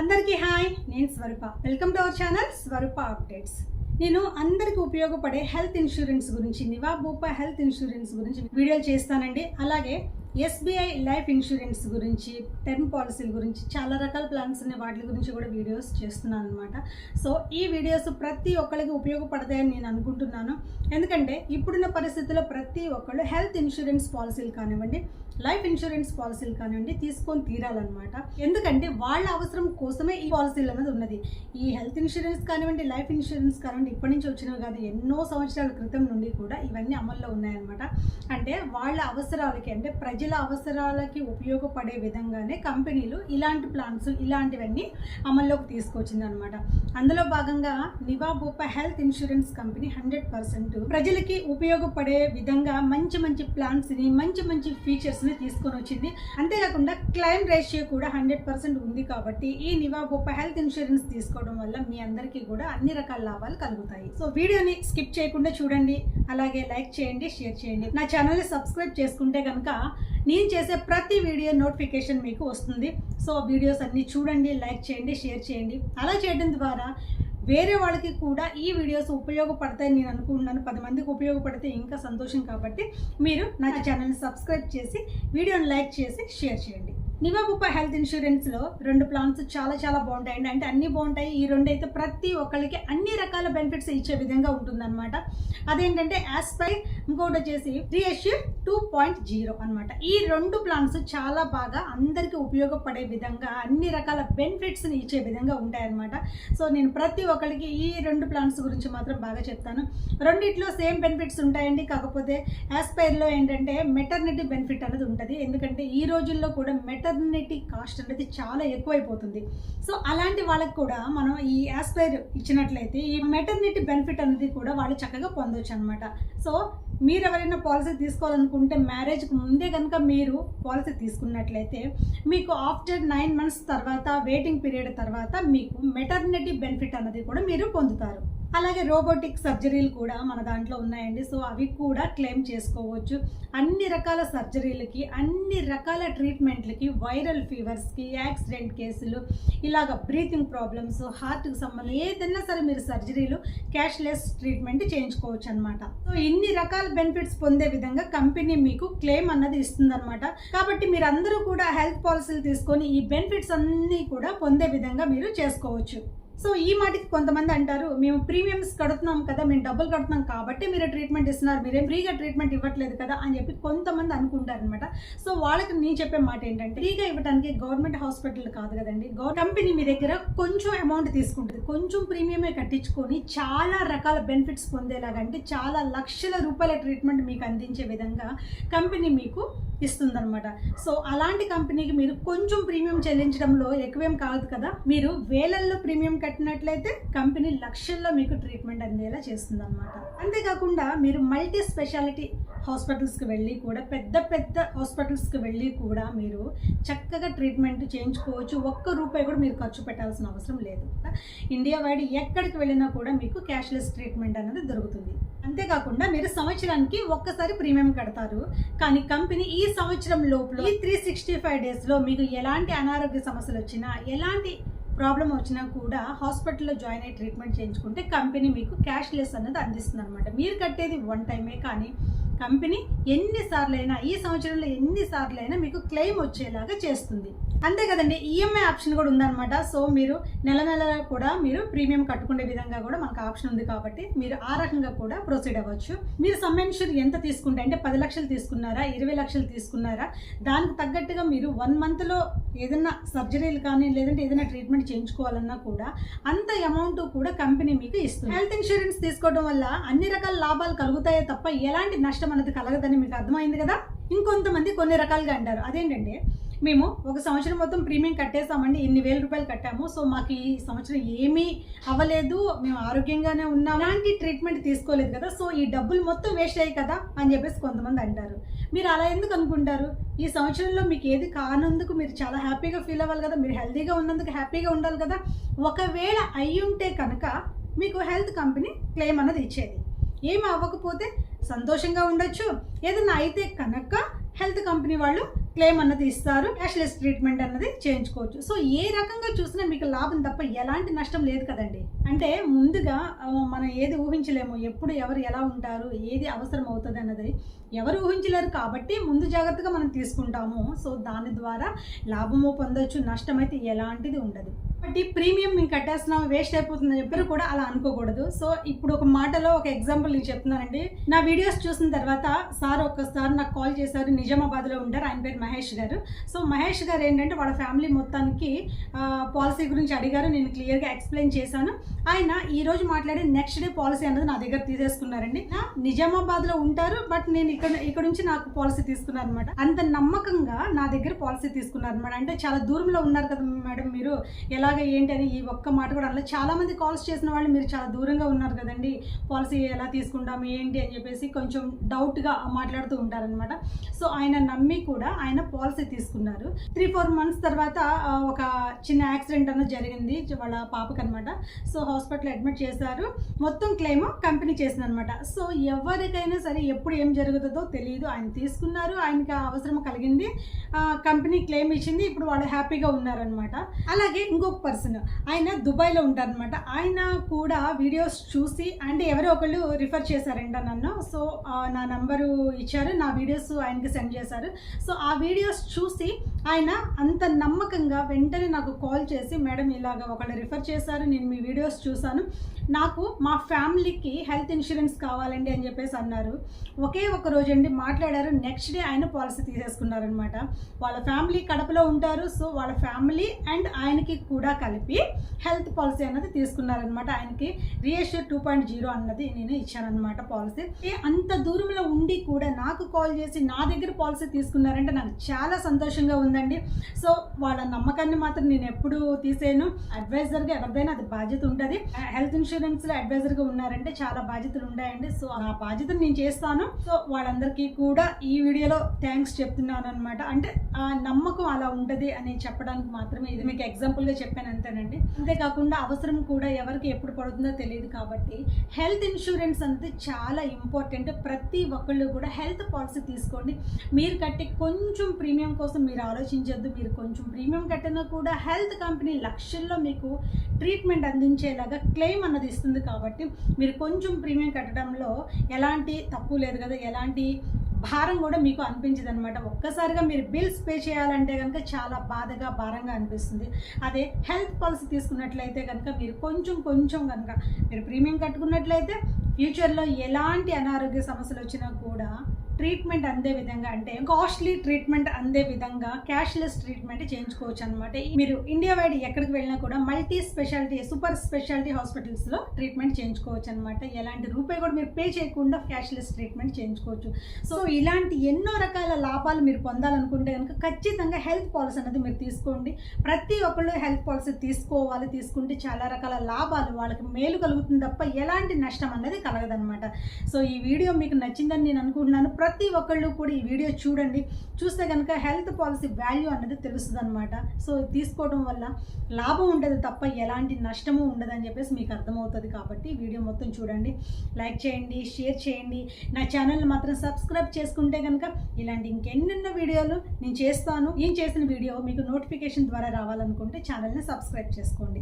అందరికీ హాయ్ నేను Swaroopa. Welcome to our channel Swaroopa updates నేను అందరికీ ఉపయోగపడే హెల్త్ ఇన్సూరెన్స్ గురించి నివా భూపా హెల్త్ ఇన్సూరెన్స్ గురించి వీడియోలు చేస్తానండి. అలాగే ఎస్బీఐ లైఫ్ ఇన్సూరెన్స్ గురించి టర్మ్ పాలసీల గురించి చాలా రకాల ప్లాన్స్ ఉన్నాయి. వాటి గురించి కూడా వీడియోస్ చేస్తున్నాను అనమాట సో ఈ వీడియోస్ ప్రతి ఒక్కరికి ఉపయోగపడతాయని నేను అనుకుంటున్నాను. ఎందుకంటే ఇప్పుడున్న పరిస్థితుల్లో ప్రతి ఒక్కళ్ళు హెల్త్ ఇన్సూరెన్స్ పాలసీలు కానివ్వండి లైఫ్ ఇన్సూరెన్స్ పాలసీలు కానివ్వండి తీసుకొని తీరాలన్నమాట. ఎందుకంటే వాళ్ళ అవసరం కోసమే ఈ పాలసీలు అనేది ఉన్నది. ఈ హెల్త్ ఇన్సూరెన్స్ కానివ్వండి లైఫ్ ఇన్సూరెన్స్ కానివ్వండి ఇప్పటి నుంచి వచ్చినవి కాదు ఎన్నో సంవత్సరాల క్రితం నుండి కూడా ఇవన్నీ అమల్లో ఉన్నాయన్నమాట. అంటే వాళ్ళ అవసరాలకి అంటే ప్రజల అవసరాలకి ఉపయోగపడే విధంగానే కంపెనీలు ఇలాంటి ప్లాన్స్ ఇలాంటివన్నీ అమల్లోకి తీసుకొచ్చింది అనమాట అందులో భాగంగా Niva Bupa health insurance company hundred percent ప్రజలకి ఉపయోగపడే విధంగా మంచి మంచి ప్లాన్స్ని మంచి మంచి ఫీచర్స్ని తీసుకొని వచ్చింది. అంతేకాకుండా క్లైమ్ రేషియో కూడా హండ్రెడ్ పర్సెంట్ ఉంది కాబట్టి ఈ నివా బోపా హెల్త్ ఇన్సూరెన్స్ తీసుకోవడం వల్ల మీ అందరికీ కూడా అన్ని రకాల లాభాలు కలుగుతాయి. సో వీడియోని స్కిప్ చేయకుండా చూడండి. అలాగే లైక్ చేయండి షేర్ చేయండి. నా ఛానల్ని సబ్స్క్రైబ్ చేసుకుంటే కనుక నేను చేసే ప్రతి వీడియో నోటిఫికేషన్ మీకు వస్తుంది. సో వీడియోస్ అన్ని చూడండి లైక్ చేయండి షేర్ చేయండి. అలా చేయడం ద్వారా వేరే వాళ్ళకి కూడా ఈ వీడియోస్ ఉపయోగపడతాయని నేను అనుకుంటున్నాను. పది మందికి ఉపయోగపడితే ఇంకా సంతోషం కాబట్టి మీరు నా ఛానల్ని సబ్స్క్రైబ్ చేసి వీడియోని లైక్ చేసి షేర్ చేయండి. నివాబుప హెల్త్ ఇన్సూరెన్స్లో రెండు ప్లాన్స్ చాలా చాలా బాగుంటాయండి అంటే అన్నీ బాగుంటాయి. ఈ రెండు అయితే ప్రతి ఒక్కరికి అన్ని రకాల బెనిఫిట్స్ ఇచ్చే విధంగా ఉంటుందన్నమాట. అదేంటంటే యాస్పైర్ ఇంకోటి వచ్చేసి రీఎష్యూర్ టూ పాయింట్ జీరో అనమాట ఈ రెండు ప్లాన్స్ చాలా బాగా అందరికీ ఉపయోగపడే విధంగా అన్ని రకాల బెనిఫిట్స్ని ఇచ్చే విధంగా ఉంటాయన్నమాట. సో నేను ప్రతి ఒక్కరికి ఈ రెండు ప్లాన్స్ గురించి మాత్రం బాగా చెప్తాను. రెండిట్లో సేమ్ బెనిఫిట్స్ ఉంటాయండి. కాకపోతే యాస్పైర్లో ఏంటంటే మెటర్నిటీ బెనిఫిట్ అనేది ఉంటుంది. ఎందుకంటే ఈ రోజుల్లో కూడా మెటర్ మెటర్నిటీ కాస్ట్ అనేది చాలా ఎక్కువైపోతుంది. సో అలాంటి వాళ్ళకి కూడా మనం ఈ యాస్పైర్ ఇచ్చినట్లయితే ఈ మెటర్నిటీ బెనిఫిట్ అనేది కూడా వాళ్ళు చక్కగా పొందొచ్చు అనమాట సో మీరు ఎవరైనా పాలసీ తీసుకోవాలనుకుంటే మ్యారేజ్కి ముందే కనుక మీరు పాలసీ తీసుకున్నట్లయితే మీకు ఆఫ్టర్ నైన్ మంత్స్ తర్వాత వెయిటింగ్ పీరియడ్ తర్వాత మీకు మెటర్నిటీ బెనిఫిట్ అనేది కూడా మీరు పొందుతారు. అలాగే రోబోటిక్ సర్జరీలు కూడా మన దాంట్లో ఉన్నాయండి. సో అవి కూడా క్లెయిమ్ చేసుకోవచ్చు. అన్ని రకాల సర్జరీలకి అన్ని రకాల ట్రీట్మెంట్లకి వైరల్ ఫీవర్స్కి యాక్సిడెంట్ కేసులు ఇలాగ బ్రీతింగ్ ప్రాబ్లమ్స్ హార్ట్కి సంబంధం ఏదైనా సరే మీరు సర్జరీలు క్యాష్లెస్ ట్రీట్మెంట్ చేయించుకోవచ్చు అనమాట సో ఇన్ని రకాల బెనిఫిట్స్ పొందే విధంగా కంపెనీ మీకు క్లెయిమ్ అన్నది ఇస్తుందన్నమాట. కాబట్టి మీరు అందరూ కూడా హెల్త్ పాలసీలు తీసుకొని ఈ బెనిఫిట్స్ అన్నీ కూడా పొందే విధంగా మీరు చేసుకోవచ్చు. సో ఈ మాటకి కొంతమంది అంటారు మేము ప్రీమియమ్స్ కడుతున్నాం కదా మేము డబ్బులు కడుతున్నాం కాబట్టి మీరు ట్రీట్మెంట్ ఇస్తున్నారు మీరేం ఫ్రీగా ట్రీట్మెంట్ ఇవ్వట్లేదు కదా అని చెప్పి కొంతమంది అనుకుంటారు అనమాట సో వాళ్ళకి నేను చెప్పే మాట ఏంటంటే ఫ్రీగా ఇవ్వడానికి గవర్నమెంట్ హాస్పిటల్ కాదు కదండి. గవర్ కంపెనీ మీ దగ్గర కొంచెం అమౌంట్ తీసుకుంటుంది. కొంచెం ప్రీమియమే కట్టించుకొని చాలా రకాల బెనిఫిట్స్ పొందేలాగా అంటే చాలా లక్షల రూపాయల ట్రీట్మెంట్ మీకు అందించే విధంగా కంపెనీ మీకు ఇస్తుందన్నమాట. సో అలాంటి కంపెనీకి మీరు కొంచెం ప్రీమియం చెల్లించడంలో ఎక్కువేం కాదు కదా మీరు వేలల్లో ప్రీమియం పెట్టినట్లయితే కంపెనీ లక్షల్లో మీకు ట్రీట్మెంట్ అందేలా చేస్తుంది అనమాట అంతేకాకుండా మీరు మల్టీ స్పెషాలిటీ హాస్పిటల్స్కి వెళ్ళి కూడా పెద్ద పెద్ద హాస్పిటల్స్కి వెళ్ళి కూడా మీరు చక్కగా ట్రీట్మెంట్ చేయించుకోవచ్చు. ఒక్క రూపాయి కూడా మీరు ఖర్చు పెట్టాల్సిన అవసరం లేదు. ఇండియా వైడ్ ఎక్కడికి వెళ్ళినా కూడా మీకు క్యాష్లెస్ ట్రీట్మెంట్ అనేది దొరుకుతుంది. అంతేకాకుండా మీరు సంవత్సరానికి ఒక్కసారి ప్రీమియం కడతారు. కానీ కంపెనీ ఈ సంవత్సరం లోపల ఈ త్రీ సిక్స్టీ ఫైవ్ డేస్లో మీకు ఎలాంటి అనారోగ్య సమస్యలు వచ్చినా ఎలాంటి ప్రాబ్లం వచ్చినా కూడా హాస్పిటల్లో జాయిన్ అయ్యి ట్రీట్మెంట్ చేయించుకుంటే కంపెనీ మీకు క్యాష్లెస్ అనేది అందిస్తుంది అనమాట మీరు కట్టేది వన్ టైమే కానీ కంపెనీ ఎన్నిసార్లైనా ఈ సంవత్సరంలో ఎన్నిసార్లు అయినా మీకు క్లెయిమ్ వచ్చేలాగా చేస్తుంది. అంతే కదండి ఈఎంఐ ఆప్షన్ కూడా ఉందన్నమాట. సో మీరు నెల నెల కూడా మీరు ప్రీమియం కట్టుకునే విధంగా కూడా మనకు ఆప్షన్ ఉంది కాబట్టి మీరు ఆ రకంగా కూడా ప్రొసీడ్ అవ్వచ్చు. మీరు సమ్ ఎంత తీసుకుంటే అంటే పది లక్షలు తీసుకున్నారా ఇరవై లక్షలు తీసుకున్నారా దానికి తగ్గట్టుగా మీరు వన్ మంత్లో ఏదైనా సర్జరీలు కానీ లేదంటే ఏదైనా ట్రీట్మెంట్ చేయించుకోవాలన్నా కూడా అంత అమౌంట్ కూడా కంపెనీ మీకు ఇస్తుంది. హెల్త్ ఇన్సూరెన్స్ తీసుకోవడం వల్ల అన్ని రకాల లాభాలు కలుగుతాయో తప్ప ఎలాంటి నష్టం అనేది కలగదని మీకు అర్థమైంది కదా? ఇంకొంతమంది కొన్ని రకాలుగా అంటారు. అదేంటంటే మేము ఒక సంవత్సరం మొత్తం ప్రీమియం కట్టేసామండి ఇన్ని వేల రూపాయలు కట్టాము. సో మాకు ఈ సంవత్సరం ఏమీ అవ్వలేదు. మేము ఆరోగ్యంగానే ఉన్నాం అలాంటి ట్రీట్మెంట్ తీసుకోలేదు కదా? సో ఈ డబ్బులు మొత్తం వేస్ట్ అయ్యాయి కదా? అని చెప్పేసి కొంతమంది అంటారు. మీరు అలా ఎందుకు అనుకుంటారు? ఈ సంవత్సరంలో మీకు ఏది కానందుకు మీరు చాలా హ్యాపీగా ఫీల్ అవ్వాలి కదా? మీరు హెల్తీగా ఉన్నందుకు హ్యాపీగా ఉండాలి కదా? ఒకవేళ అయ్యుంటే ఉంటే కనుక మీకు హెల్త్ కంపెనీ క్లెయిమ్ అన్నది ఇచ్చేది. ఏమి అవ్వకపోతే సంతోషంగా ఉండొచ్చు. ఏదైనా అయితే కనుక హెల్త్ కంపెనీ వాళ్ళు క్లెయిమ్ అన్నది ఇస్తారు క్యాష్లెస్ ట్రీట్మెంట్ అన్నది చేయించుకోవచ్చు. సో ఏ రకంగా చూసినా మీకు లాభం తప్ప ఎలాంటి నష్టం లేదు కదండి. అంటే ముందుగా మనం ఏది ఊహించలేము. ఎప్పుడు ఎవరు ఎలా ఉంటారు ఏది అవసరం అవుతుంది అన్నది ఎవరు ఊహించలేరు కాబట్టి ముందు జాగ్రత్తగా మనం తీసుకుంటాము. సో దాని ద్వారా లాభము పొందొచ్చు నష్టం అయితే ఎలాంటిది ఉండదు. కాబట్టి ప్రీమియం మేము కట్టేస్తున్నాం వేస్ట్ అయిపోతుందని చెప్పారు కూడా అలా అనుకోకూడదు. సో ఇప్పుడు ఒక మాటలో ఒక ఎగ్జాంపుల్ నేను చెప్తున్నానండి. నా వీడియోస్ చూసిన తర్వాత సార్ ఒక్కసారి నాకు కాల్ చేశారు నిజామాబాద్లో ఉంటారు ఆయన పేరు మహేష్ గారు. సో మహేష్ గారు ఏంటంటే వాళ్ళ ఫ్యామిలీ మొత్తానికి పాలసీ గురించి అడిగారు నేను క్లియర్గా ఎక్స్ప్లెయిన్ చేశాను. ఆయన ఈ రోజు మాట్లాడి నెక్స్ట్ డే పాలసీ అనేది నా దగ్గర తీసేసుకున్నారండి. నిజామాబాద్లో ఉంటారు బట్ నేను ఇక్కడ ఇక్కడ నుంచి నాకు పాలసీ తీసుకున్నారు అనమాట అంత నమ్మకంగా నా దగ్గర పాలసీ తీసుకున్నారు అనమాట అంటే చాలా దూరంలో ఉన్నారు కదా మేడం మీరు ఎలా ఎలాగ ఏంటి అని ఈ ఒక్క మాట కూడా అందులో చాలామంది కాల్స్ చేసిన వాళ్ళు మీరు చాలా దూరంగా ఉన్నారు కదండి. పాలసీ ఎలా తీసుకుంటాము ఏంటి అని చెప్పేసి కొంచెం డౌట్గా మాట్లాడుతూ ఉంటారనమాట సో ఆయన నమ్మి కూడా ఆయన పాలసీ తీసుకున్నారు. త్రీ ఫోర్ మంత్స్ తర్వాత ఒక చిన్న యాక్సిడెంట్ అన్నది జరిగింది వాళ్ళ పాపకనమాట సో హాస్పిటల్ అడ్మిట్ చేశారు. మొత్తం క్లెయిమ్ కంపెనీ చేసింది అనమాట సో ఎవరికైనా సరే ఎప్పుడు ఏం జరుగుతుందో తెలియదు ఆయన తీసుకున్నారు. ఆయనకి అవసరం కలిగింది. కంపెనీ క్లెయిమ్ ఇచ్చింది. ఇప్పుడు వాళ్ళు హ్యాపీగా ఉన్నారనమాట అలాగే ఇంకొక పర్సన్. ఆయన దుబాయ్లో ఉంటారనమాట ఆయన కూడా వీడియోస్ చూసి అండ్ ఎవరో ఒకళ్ళు రిఫర్ చేశారంట నన్ను. సో నా నంబరు ఇచ్చారు నా వీడియోస్ ఆయనకి సెండ్ చేశారు. సో ఆ వీడియోస్ చూసి ఆయన అంత నమ్మకంగా వెంటనే నాకు కాల్ చేసి మేడం ఇలాగ ఒకళ్ళు రిఫర్ చేశారు నేను మీ వీడియోస్ చూశాను. నాకు మా ఫ్యామిలీకి హెల్త్ ఇన్సూరెన్స్ కావాలండి అని చెప్పేసి అన్నారు. ఒకే ఒక రోజు అండి మాట్లాడారు. నెక్స్ట్ డే ఆయన పాలసీ తీసేసుకున్నారనమాట వాళ్ళ ఫ్యామిలీ కడపలో ఉంటారు. సో వాళ్ళ ఫ్యామిలీ అండ్ ఆయనకి కూడా కలిపి హెల్త్ పాలసీ అన్నది తీసుకున్నారనమాట ఆయనకి రియేషర్ టూ పాయింట్ జీరో అన్నది నేను ఇచ్చానమాట పాలసీ ఏ అంత దూరంలో ఉండి కూడా నాకు కాల్ చేసి నా దగ్గర పాలసీ తీసుకున్నారంటే నాకు చాలా సంతోషంగా ఉందండి. సో వాళ్ళ నమ్మకాన్ని మాత్రం నేను ఎప్పుడు తీసేను అడ్వైజర్గా ఎవరిదైనా అది బాధ్యత ఉంటుంది. హెల్త్ ఇన్సూరెన్స్లో అడ్వైజర్గా ఉన్నారంటే చాలా బాధ్యతలు ఉన్నాయండి సో ఆ బాధ్యతను నేను చేస్తాను. సో వాళ్ళందరికీ కూడా ఈ వీడియోలో థ్యాంక్స్ చెప్తున్నాను అనమాట అంటే ఆ నమ్మకం అలా ఉంటుంది అని చెప్పడానికి మాత్రమే ఇది మీకు ఎగ్జాంపుల్గా చెప్పాను. అంతేనండి అంతేకాకుండా అవసరం కూడా ఎవరికి ఎప్పుడు పడుతుందో తెలియదు కాబట్టి హెల్త్ ఇన్సూరెన్స్ అనేది చాలా ఇంపార్టెంట్. ప్రతి ఒక్కళ్ళు కూడా హెల్త్ పాలసీ తీసుకోండి. మీరు కట్టే కొంచెం ప్రీమియం కోసం మీరు ఆలోచించొద్దు. మీరు కొంచెం ప్రీమియం కట్టినా కూడా హెల్త్ కంపెనీ లక్షల్లో మీకు ట్రీట్మెంట్ అందించేలాగా క్లెయిమ్ అన్నది ఇస్తుంది కాబట్టి మీరు కొంచెం ప్రీమియం కట్టడంలో ఎలాంటి తప్పు లేదు కదా. ఎలాంటి భారం కూడా మీకు అనిపించదు అనమాట ఒక్కసారిగా మీరు బిల్స్ పే చేయాలంటే కనుక చాలా బాధగా భారంగా అనిపిస్తుంది. అదే హెల్త్ పాలసీ తీసుకున్నట్లయితే కనుక మీరు కొంచెం కొంచెం కనుక మీరు ప్రీమియం కట్టుకున్నట్లయితే ఫ్యూచర్లో ఎలాంటి అనారోగ్య సమస్యలు వచ్చినా కూడా ట్రీట్మెంట్ అందే విధంగా అంటే కాస్ట్లీ ట్రీట్మెంట్ అందే విధంగా క్యాష్లెస్ ట్రీట్మెంట్ చేయించుకోవచ్చు అనమాట మీరు ఇండియా వైడ్ ఎక్కడికి వెళ్ళినా కూడా మల్టీ స్పెషాలిటీ సూపర్ స్పెషాలిటీ హాస్పిటల్స్లో ట్రీట్మెంట్ చేయించుకోవచ్చు అనమాట ఎలాంటి రూపాయి కూడా మీరు పే చేయకుండా క్యాష్లెస్ ట్రీట్మెంట్ చేయించుకోవచ్చు. సో ఇలాంటి ఎన్నో రకాల లాభాలు మీరు పొందాలనుకుంటే కనుక ఖచ్చితంగా హెల్త్ పాలసీ అనేది మీరు తీసుకోండి. ప్రతి ఒక్కళ్ళు హెల్త్ పాలసీ తీసుకోవాలి తీసుకుంటే చాలా రకాల లాభాలు వాళ్ళకి మేలు కలుగుతుంది తప్ప ఎలాంటి నష్టం అనేది కలగదనమాట సో ఈ వీడియో మీకు నచ్చిందని నేను అనుకుంటున్నాను. ప్రతి ఒక్కళ్ళు కూడా ఈ వీడియో చూడండి. చూస్తే కనుక హెల్త్ పాలసీ వాల్యూ అనేది తెలుస్తుంది అనమాట సో తీసుకోవడం వల్ల లాభం ఉండదు తప్ప ఎలాంటి నష్టము ఉండదని చెప్పేసి మీకు అర్థమవుతుంది కాబట్టి వీడియో మొత్తం చూడండి. లైక్ చేయండి షేర్ చేయండి. నా ఛానల్ని మాత్రం సబ్స్క్రైబ్ చేసుకుంటే కనుక ఇలాంటి ఇంకెన్నెన్నో వీడియోలు నేను చేస్తాను. నేను చేసిన వీడియో? మీకు నోటిఫికేషన్ ద్వారా రావాలనుకుంటే ఛానల్ని సబ్స్క్రైబ్ చేసుకోండి.